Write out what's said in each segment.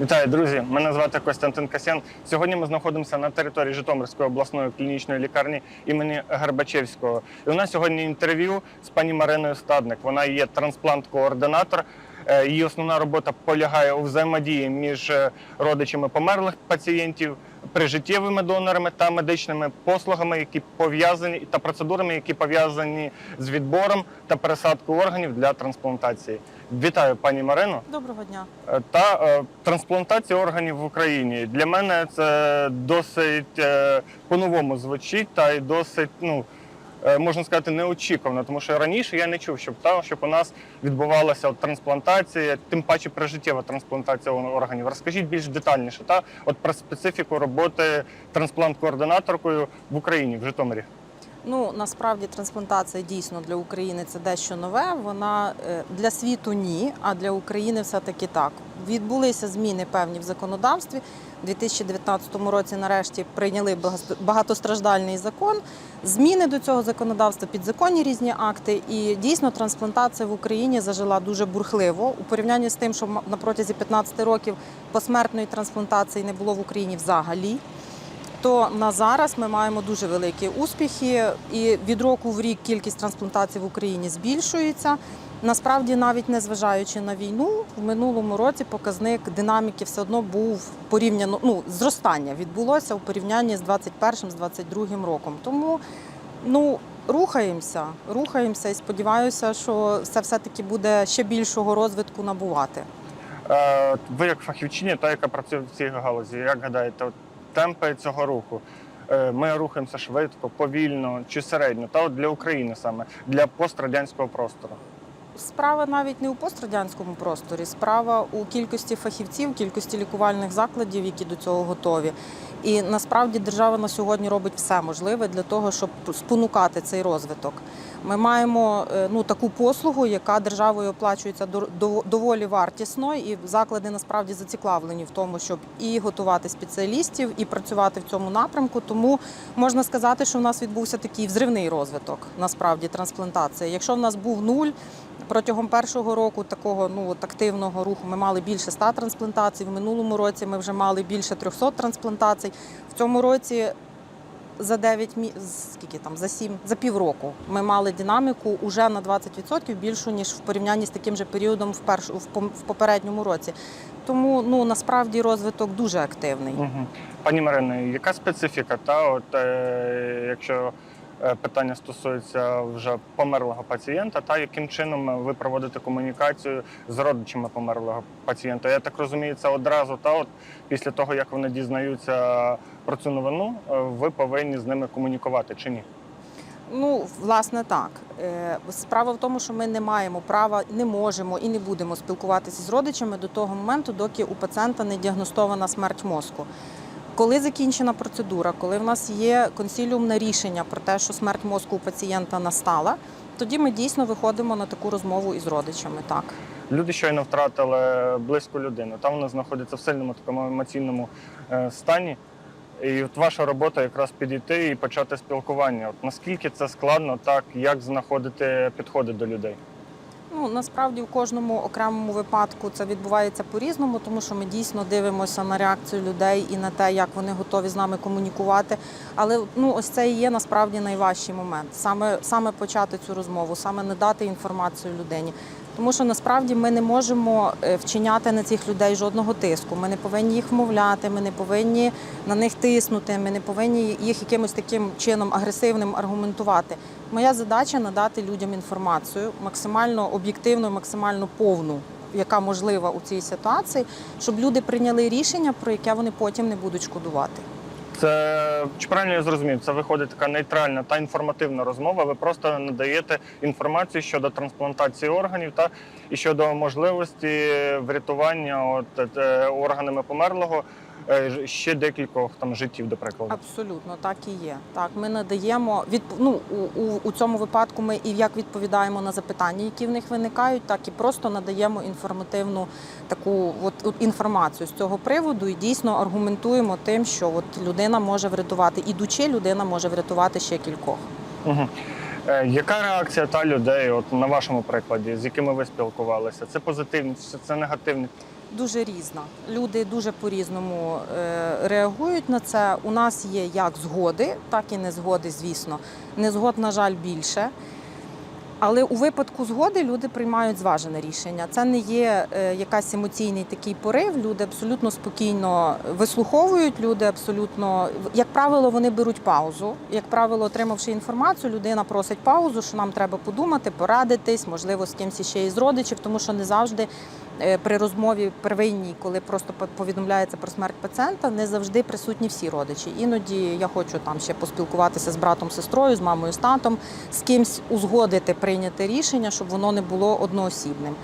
Вітаю, друзі! Мене звати Костянтин Касян. Сьогодні ми знаходимося на території Житомирської обласної клінічної лікарні імені Гербачевського. І у нас сьогодні інтерв'ю з пані Мариною Стадник. Вона є трансплант-координатор. Е, Її основна робота полягає у взаємодії між е, родичами померлих пацієнтів, прижиттєвими донорами та медичними послугами, які пов'язані та процедурами, які пов'язані з відбором та пересадкою органів для трансплантації. Вітаю, пані Марино. Доброго дня. Е, та е, трансплантація органів в Україні. Для мене це досить е, по-новому звучить та й досить, ну можна сказати, неочікувано, тому що раніше я не чув, щоб та щоб у нас відбувалася от, трансплантація, тим паче прижиттєва трансплантація органів. Розкажіть більш детальніше, та от про специфіку роботи трансплант-координаторкою в Україні в Житомирі. Ну насправді трансплантація дійсно для України це дещо нове. Вона е, для світу ні, а для України все таки так. Відбулися зміни певні в законодавстві. У 2019 році нарешті прийняли багатостраждальний закон. Зміни до цього законодавства, підзаконні різні акти. І дійсно трансплантація в Україні зажила дуже бурхливо у порівнянні з тим, що на протязі 15 років посмертної трансплантації не було в Україні взагалі. То на зараз ми маємо дуже великі успіхи, і від року в рік кількість трансплантацій в Україні збільшується. Насправді, навіть не зважаючи на війну, в минулому році показник динаміки все одно був порівняно. Ну зростання відбулося у порівнянні з 21 з 22 роком. Тому ну рухаємося, рухаємося і сподіваюся, що це все таки буде ще більшого розвитку набувати. Е, Ви як фахівчиня, та яка працює в цій галузі, як гадаєте, темпи цього руху? Е, Ми рухаємося швидко, повільно чи середньо, та от для України саме для пострадянського простору. Справа навіть не у пострадянському просторі, справа у кількості фахівців, кількості лікувальних закладів, які до цього готові. І насправді держава на сьогодні робить все можливе для того, щоб спонукати цей розвиток. Ми маємо е, ну таку послугу, яка державою оплачується до- до- доволі вартісно, і заклади насправді зацікавлені в тому, щоб і готувати спеціалістів, і працювати в цьому напрямку. Тому можна сказати, що в нас відбувся такий взривний розвиток насправді трансплантації. Якщо в нас був нуль. Протягом першого року такого ну от активного руху ми мали більше 100 трансплантацій. В минулому році ми вже мали більше 300 трансплантацій. В цьому році за 9 мі... скільки там за 7, за півроку ми мали динаміку уже на 20% більшу ніж в порівнянні з таким же періодом в перш... в, попередньому році. Тому ну насправді розвиток дуже активний. Угу. Пані Марино, яка специфіка? Та от е, якщо питання стосується вже померлого пацієнта, та яким чином ви проводите комунікацію з родичами померлого пацієнта? Я так розумію, це одразу та от після того, як вони дізнаються про цю новину, е, ви повинні з ними комунікувати чи ні? Ну, власне, так. Е, Справа в тому, що ми не маємо права, не можемо і не будемо спілкуватися з родичами до того моменту, доки у пацієнта не діагностована смерть мозку. Коли закінчена процедура, коли в нас є консіліумне рішення про те, що смерть мозку у пацієнта настала, тоді ми дійсно виходимо на таку розмову із родичами. Так. Люди щойно втратили близьку людину. Там вони знаходяться в сильному такому емоційному е, стані. І от ваша робота якраз підійти і почати спілкування. От наскільки це складно, так як знаходити підходи до людей? Ну насправді в кожному окремому випадку це відбувається по-різному, тому що ми дійсно дивимося на реакцію людей і на те, як вони готові з нами комунікувати. Але ну ось це і є насправді найважчий момент саме саме почати цю розмову, саме не дати інформацію людині. Тому що насправді ми не можемо е, вчиняти на цих людей жодного тиску. Ми не повинні їх вмовляти, ми не повинні на них тиснути, ми не повинні їх якимось таким чином агресивним аргументувати. Моя задача надати людям інформацію максимально об'єктивну, максимально повну, яка можлива у цій ситуації, щоб люди прийняли рішення, про яке вони потім не будуть шкодувати. Це чи правильно я зрозумів? Це виходить така нейтральна та інформативна розмова. Ви просто надаєте інформацію щодо трансплантації органів та і щодо можливості врятування от, е, органами померлого ще декількох там життів, до прикладу. Абсолютно, так і є. Так, ми надаємо від ну у, у, у цьому випадку. Ми і як відповідаємо на запитання, які в них виникають, так і просто надаємо інформативну таку от, от інформацію з цього приводу і дійсно аргументуємо тим, що от людина може врятувати, ідучи, людина може врятувати ще кількох. Угу. Е, яка реакція та людей, от на вашому прикладі, з якими ви спілкувалися? Це позитивні, це негативні? Дуже різна. Люди дуже по-різному е, реагують на це. У нас є як згоди, так і незгоди, звісно. Незгод, на жаль, більше. Але у випадку згоди люди приймають зважене рішення. Це не є е, якась емоційний такий порив. Люди абсолютно спокійно вислуховують. Люди абсолютно, як правило, вони беруть паузу. Як правило, отримавши інформацію, людина просить паузу, що нам треба подумати, порадитись, можливо, з кимось ще із родичів, тому що не завжди е, при розмові первинній, коли просто по- повідомляється про смерть пацієнта, не завжди присутні всі родичі. Іноді я хочу там ще поспілкуватися з братом, сестрою, з мамою, з татом, з кимсь узгодити прийняти рішення, щоб воно не було одноосібним.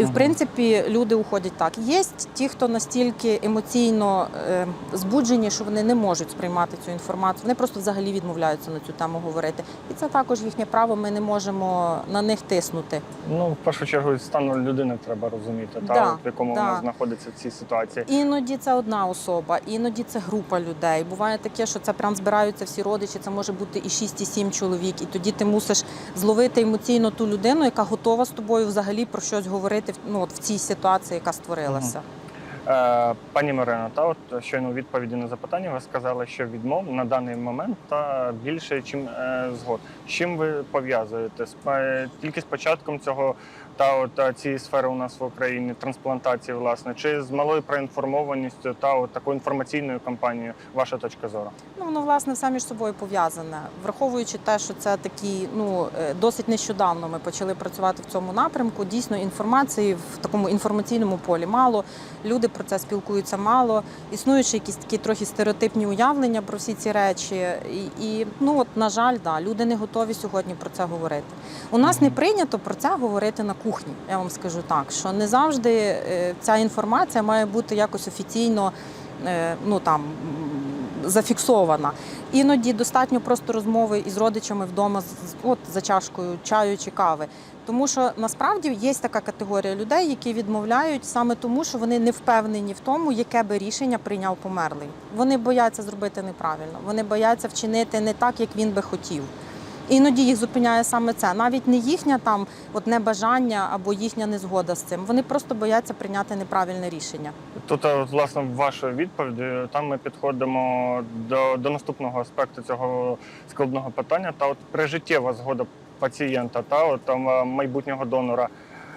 І в принципі люди уходять так. Є ті, хто настільки емоційно е, збуджені, що вони не можуть сприймати цю інформацію. Вони просто взагалі відмовляються на цю тему говорити. І це також їхнє право. Ми не можемо на них тиснути. Ну, в першу чергу, стану людини треба розуміти, та, Да, от в якому да. вона знаходиться в цій ситуації. Іноді це одна особа, іноді це група людей. Буває таке, що це прям збираються всі родичі. Це може бути і 6, і 7 чоловік. І тоді ти мусиш зловити емоційно ту людину, яка готова з тобою взагалі про щось говорити ну, от в цій ситуації, яка створилася. Е, Пані Марина, та от щойно у відповіді на запитання ви сказали, що відмов на даний момент та більше, чим е, згод. Чим ви пов'язуєте? Е, тільки з початком цього та от цієї сфери у нас в Україні трансплантації, власне, чи з малою проінформованістю та от такою інформаційною кампанією? Ваша точка зору? Ну, воно власне все між собою пов'язане, враховуючи те, що це такі, ну е, досить нещодавно ми почали працювати в цьому напрямку. Дійсно, інформації в такому інформаційному полі мало. Люди про це спілкуються мало. Існуючи якісь такі трохи стереотипні уявлення про всі ці речі. І, і ну от на жаль, да, люди не готові сьогодні про це говорити. У нас не прийнято про це говорити на кухні. Я вам скажу так, що не завжди е, ця інформація має бути якось офіційно. е, Ну там зафіксована. Іноді достатньо просто розмови із родичами вдома, от за чашкою чаю чи кави. Тому що насправді є така категорія людей, які відмовляють саме тому, що вони не впевнені в тому, яке би рішення прийняв померлий. Вони бояться зробити неправильно, вони бояться вчинити не так, як він би хотів. Іноді їх зупиняє саме це, навіть не їхнє там от небажання або їхня незгода з цим. Вони просто бояться прийняти неправильне рішення. Тут, е, от, власне, в вашій відповіді там ми підходимо до, до наступного аспекту цього складного питання. Та от прижиттєва згода пацієнта та от там е, майбутнього донора е,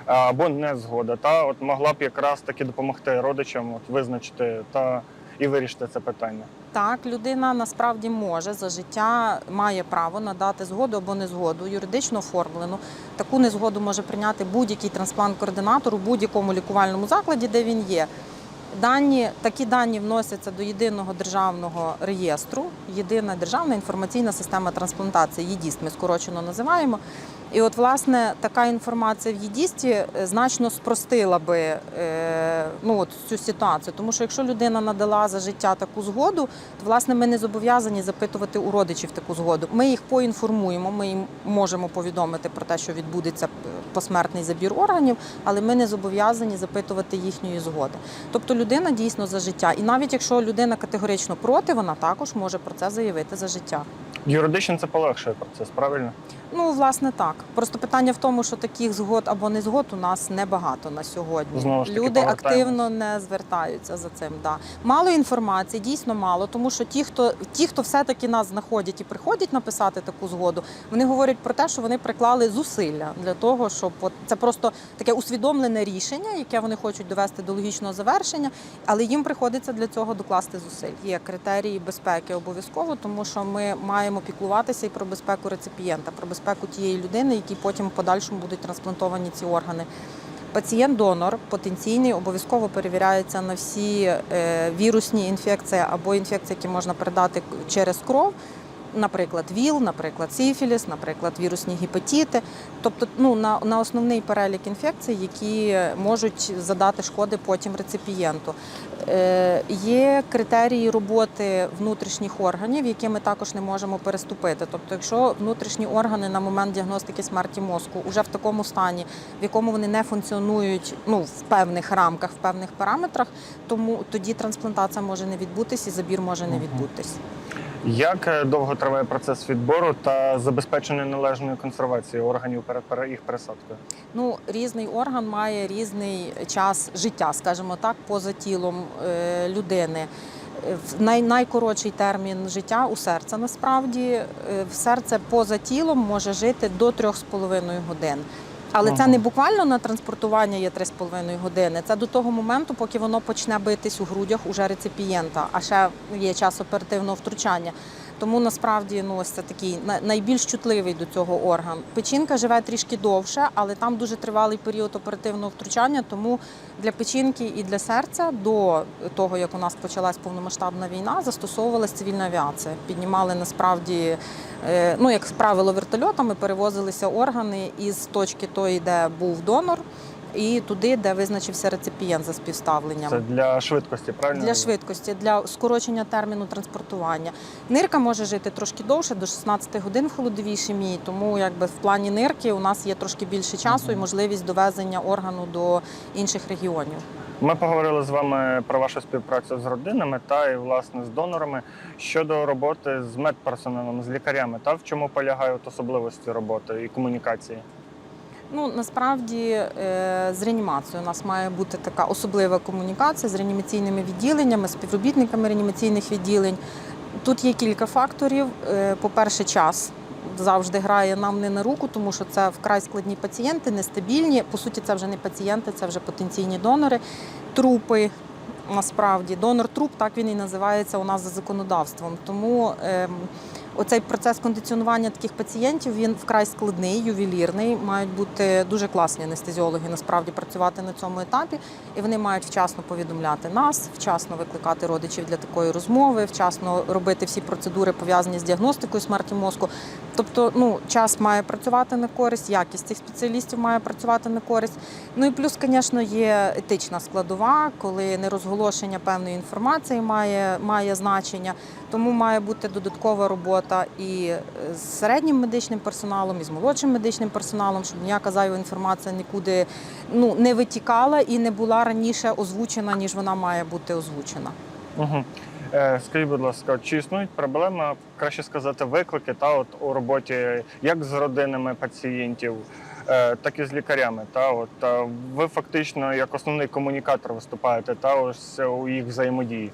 або не згода, та от могла б якраз таки допомогти родичам от, визначити та і вирішити це питання. Так, людина насправді може за життя має право надати згоду або незгоду, юридично оформлену. Таку незгоду може прийняти будь-який трансплант-координатор у будь-якому лікувальному закладі, де він є. Дані, такі дані вносяться до єдиного державного реєстру, єдина державна інформаційна система трансплантації, ЄДІСТ ми скорочено називаємо. І от, власне, така інформація в ЄДІСТі е, значно спростила би е, ну, от цю ситуацію. Тому що якщо людина надала за життя таку згоду, то власне ми не зобов'язані запитувати у родичів таку згоду. Ми їх поінформуємо, ми їм можемо повідомити про те, що відбудеться посмертний забір органів, але ми не зобов'язані запитувати їхньої згоди. Тобто людина дійсно за життя. І навіть якщо людина категорично проти, вона також може про це заявити за життя. Юридично це полегшує процес, правильно? Ну, власне, так. Просто питання в тому, що таких згод або не згод у нас небагато на сьогодні. Знову ж таки, Люди активно не звертаються за цим. Да. Мало інформації, дійсно мало, тому що ті, хто ті, хто все-таки нас знаходять і приходять написати таку згоду, вони говорять про те, що вони приклали зусилля для того, щоб от, це просто таке усвідомлене рішення, яке вони хочуть довести до логічного завершення, але їм приходиться для цього докласти зусиль. Є критерії безпеки обов'язково, тому що ми маємо піклуватися і про безпеку реципієнта, про безпеку тієї людини, які потім в подальшому будуть трансплантовані ці органи. Пацієнт-донор потенційний обов'язково перевіряється на всі е, вірусні інфекції або інфекції, які можна передати через кров. Наприклад, ВІЛ, наприклад, сифіліс, наприклад, вірусні гепатити, тобто ну, на, на основний перелік інфекцій, які можуть задати шкоди потім реципієнту. Е, є критерії роботи внутрішніх органів, які ми також не можемо переступити. Тобто, якщо внутрішні органи на момент діагностики смерті мозку вже в такому стані, в якому вони не функціонують ну, в певних рамках, в певних параметрах, тому тоді трансплантація може не відбутись і забір може не відбутись. Як е, довго триває процес відбору та забезпечення належної консервації органів перед їх пересадкою? Ну, різний орган має різний час життя, скажімо так, поза тілом е, людини. Е, Най, найкоротший термін життя у серця насправді серце поза тілом може жити до 3,5 годин. Але це не буквально на транспортування є 3,5 години. Це до того моменту, поки воно почне битись у грудях уже реципієнта, а ще є час оперативного втручання. Тому насправді ну ось це такий найбільш чутливий до цього орган. Печінка живе трішки довше, але там дуже тривалий період оперативного втручання. Тому для печінки і для серця до того, як у нас почалась повномасштабна війна, застосовувалась цивільна авіація. Піднімали насправді, е, ну як правило, вертольотами перевозилися органи із точки тої, де був донор. І туди, де визначився реципієнт за співставленням. Це для швидкості, правильно? Для швидкості, для скорочення терміну транспортування. Нирка може жити трошки довше, до 16 годин в холодовій ішемії, тому якби в плані нирки у нас є трошки більше часу і можливість довезення органу до інших регіонів. Ми поговорили з вами про вашу співпрацю з родинами та і власне з донорами щодо роботи з медперсоналом, з лікарями. Та в чому полягають особливості роботи і комунікації? Ну насправді е, з реанімацією у нас має бути така особлива комунікація з реанімаційними відділеннями, співробітниками реанімаційних відділень. Тут є кілька факторів. Е, По-перше, час завжди грає нам не на руку, тому що це вкрай складні пацієнти, нестабільні. По суті, це вже не пацієнти, це вже потенційні донори, трупи. Насправді, донор труп, так він і називається у нас за законодавством. Тому ем, оцей процес кондиціонування таких пацієнтів він вкрай складний, ювелірний. Мають бути дуже класні анестезіологи насправді працювати на цьому етапі, і вони мають вчасно повідомляти нас, вчасно викликати родичів для такої розмови, вчасно робити всі процедури пов'язані з діагностикою смерті мозку. Тобто, ну час має працювати на користь, якість цих спеціалістів має працювати на користь. Ну і плюс, звісно, є етична складова, коли нерозголошення певної інформації має, має значення. Тому має бути додаткова робота і з середнім медичним персоналом, і з молодшим медичним персоналом, щоб ніяка зайва інформація нікуди ну, не витікала і не була раніше озвучена, ніж вона має бути озвучена. Угу. Е, скажіть, будь ласка, чи існують проблеми, краще сказати, виклики та от у роботі як з родинами пацієнтів, е, так і з лікарями? Та от ви фактично як основний комунікатор виступаєте та ось у їх взаємодії.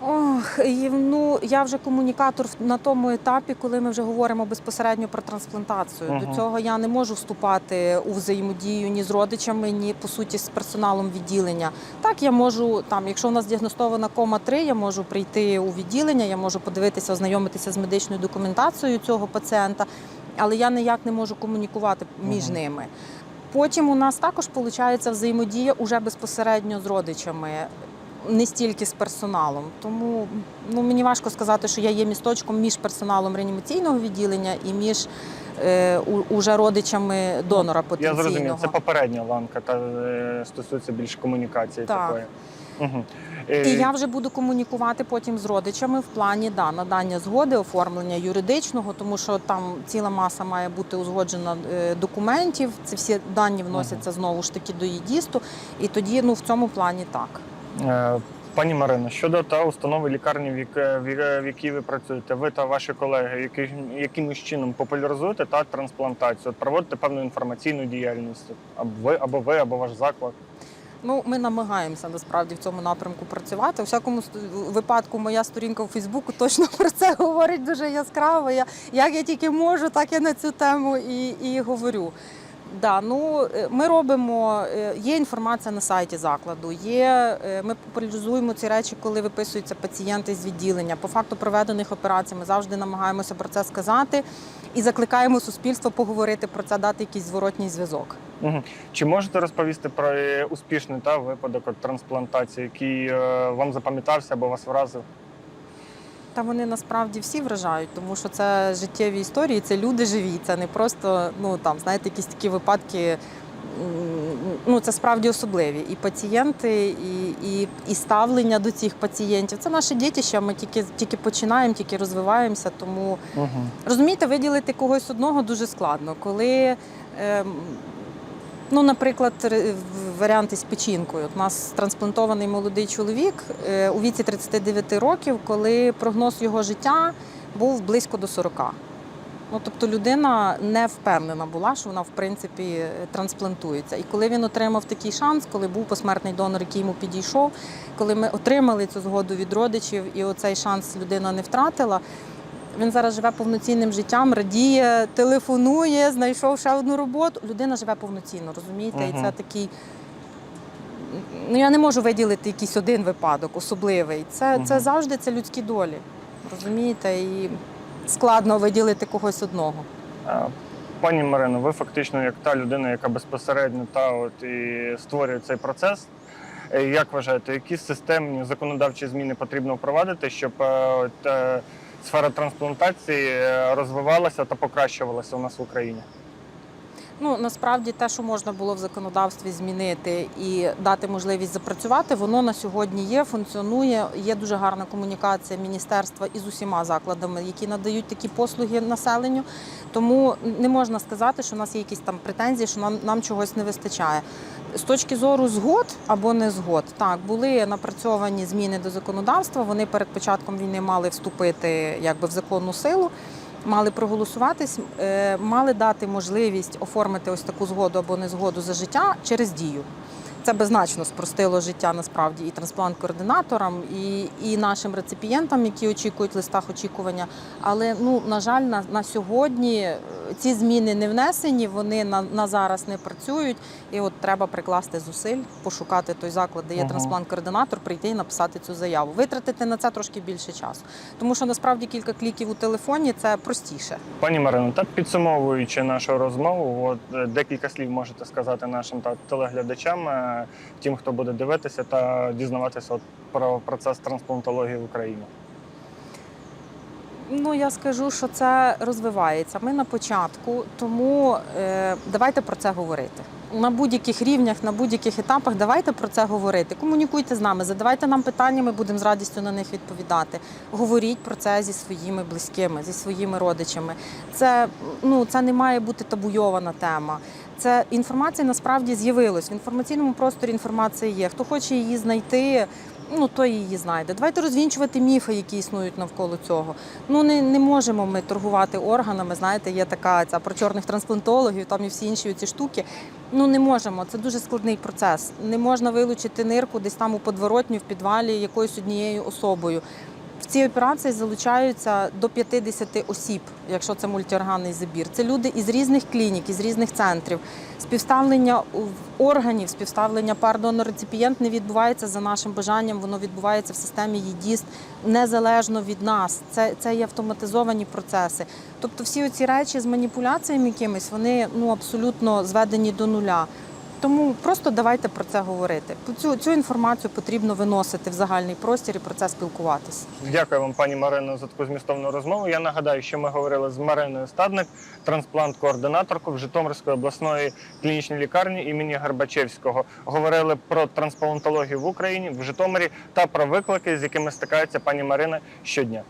Ох, ну я вже комунікатор на тому етапі, коли ми вже говоримо безпосередньо про трансплантацію. Мгм. До цього я не можу вступати у взаємодію ні з родичами, ні по суті з персоналом відділення. Так, я можу там, якщо у нас діагностована кома 3, я можу прийти у відділення, я можу подивитися, ознайомитися з медичною документацією цього пацієнта, але я ніяк не можу комунікувати між Мгм. ними. Потім у нас також виходить взаємодія уже безпосередньо з родичами не стільки з персоналом. Тому ну, мені важко сказати, що я є місточком між персоналом реанімаційного відділення і між е, у- уже родичами донора Я потенційного. зрозумів, це попередня ланка, та е, стосується більш комунікації Так. такої. Угу. І я вже буду комунікувати потім з родичами в плані да, надання згоди, оформлення юридичного, тому що там ціла маса має бути узгоджена е, документів. Це всі дані вносяться знову ж таки до ЄДІСТу. І тоді ну, в цьому плані так. Е, Пані Марино, щодо та установи лікарні, в якій ви працюєте, ви та ваші колеги, які, якимось чином популяризуєте та трансплантацію, проводите певну інформаційну діяльність, або ви, або ви, або ваш заклад. Ну, ми намагаємося насправді в цьому напрямку працювати. У всякому випадку, моя сторінка у Фейсбуку точно про це говорить дуже яскраво. Я, як я тільки можу, так я на цю тему і, і говорю. Да, ну е, ми робимо, е, є інформація на сайті закладу. Є е, ми популяризуємо ці речі, коли виписуються пацієнти з відділення. По факту проведених операцій ми завжди намагаємося про це сказати і закликаємо суспільство поговорити про це, дати якийсь зворотній зв'язок. Чи можете розповісти про успішний та випадок трансплантації, який вам запам'ятався або вас вразив? Та вони насправді всі вражають, тому що це життєві історії, це люди живі, це не просто ну там знаєте, якісь такі випадки. Ну, це справді особливі. І пацієнти, і, і, і ставлення до цих пацієнтів. Це наше дітище. Ми тільки тільки починаємо, тільки розвиваємося. Тому Угу. розумієте, виділити когось одного дуже складно. Коли ем, Ну, наприклад, варіанти з печінкою. У нас трансплантований молодий чоловік е, у віці 39 років, коли прогноз його життя був близько до 40. Ну, тобто людина не впевнена була, що вона в принципі е, трансплантується. І коли він отримав такий шанс, коли був посмертний донор, який йому підійшов, коли ми отримали цю згоду від родичів, і оцей шанс людина не втратила. Він зараз живе повноцінним життям, радіє, телефонує, знайшов ще одну роботу. Людина живе повноцінно, розумієте? І це такий. Ну, я не можу виділити якийсь один випадок особливий. Це, це завжди це людські долі. Розумієте? І складно виділити когось одного. Пані Марино, ви фактично як та людина, яка безпосередньо та от і створює цей процес. Е, Як вважаєте, які системні законодавчі зміни потрібно впровадити, щоб е, от, е, сфера трансплантації е, розвивалася та покращувалася у нас в Україні? Ну насправді те, що можна було в законодавстві змінити і дати можливість запрацювати, воно на сьогодні є, функціонує. Є дуже гарна комунікація міністерства із усіма закладами, які надають такі послуги населенню. Тому не можна сказати, що у нас є якісь там претензії, що нам, нам чогось не вистачає. З точки зору згод або не згод, так були напрацьовані зміни до законодавства. Вони перед початком війни мали вступити якби в законну силу. Мали проголосуватись, е, мали дати можливість оформити ось таку згоду або незгоду за життя через дію. Це би значно спростило життя насправді і трансплант-координаторам, і, і нашим реципієнтам, які очікують в листах очікування. Але ну на жаль, на, на сьогодні е, ці зміни не внесені, вони на, на зараз не працюють. І от треба прикласти зусиль, пошукати той заклад, де є Ага. трансплант-координатор, прийти і написати цю заяву. Витратити на це трошки більше часу. Тому що насправді кілька кліків у телефоні це простіше. Пані Марино, так підсумовуючи нашу розмову, от е, декілька слів можете сказати нашим та телеглядачам, е, тим, хто буде дивитися та дізнаватися от про процес трансплантології в Україні. Ну я скажу, що це розвивається. Ми на початку, тому е, давайте про це говорити. На будь-яких рівнях, на будь-яких етапах давайте про це говорити. Комунікуйте з нами, задавайте нам питання, ми будемо з радістю на них відповідати. Говоріть про це зі своїми близькими, зі своїми родичами. Це ну це не має бути табуйована тема. Це інформація насправді з'явилась. В інформаційному просторі інформація є. Хто хоче її знайти, ну той її знайде. Давайте розвінчувати міфи, які існують навколо цього. Ну не, не можемо ми торгувати органами. Знаєте, є така ця про чорних трансплантологів, там і всі інші ці штуки. Ну не можемо. Це дуже складний процес. Не можна вилучити нирку десь там у подворотні в підвалі якоюсь однією особою. В цій операції залучаються до 50 осіб, якщо це мультиорганний забір. Це люди із різних клінік, із різних центрів. Співставлення органів, співставлення пар донор-реципієнт не відбувається за нашим бажанням, воно відбувається в системі ЄДІСТ незалежно від нас. Це, це є автоматизовані процеси. Тобто всі оці речі з маніпуляціями якимись, вони ну, абсолютно зведені до нуля. Тому просто давайте про це говорити. Цю, цю інформацію потрібно виносити в загальний простір і про це спілкуватися. Дякую вам, пані Марино, за таку змістовну розмову. Я нагадаю, що ми говорили з Мариною Стадник, трансплант-координаторкою Житомирської обласної клінічної лікарні імені Горбачевського. Говорили про трансплантологію в Україні в Житомирі та про виклики, з якими стикається пані Марина щодня.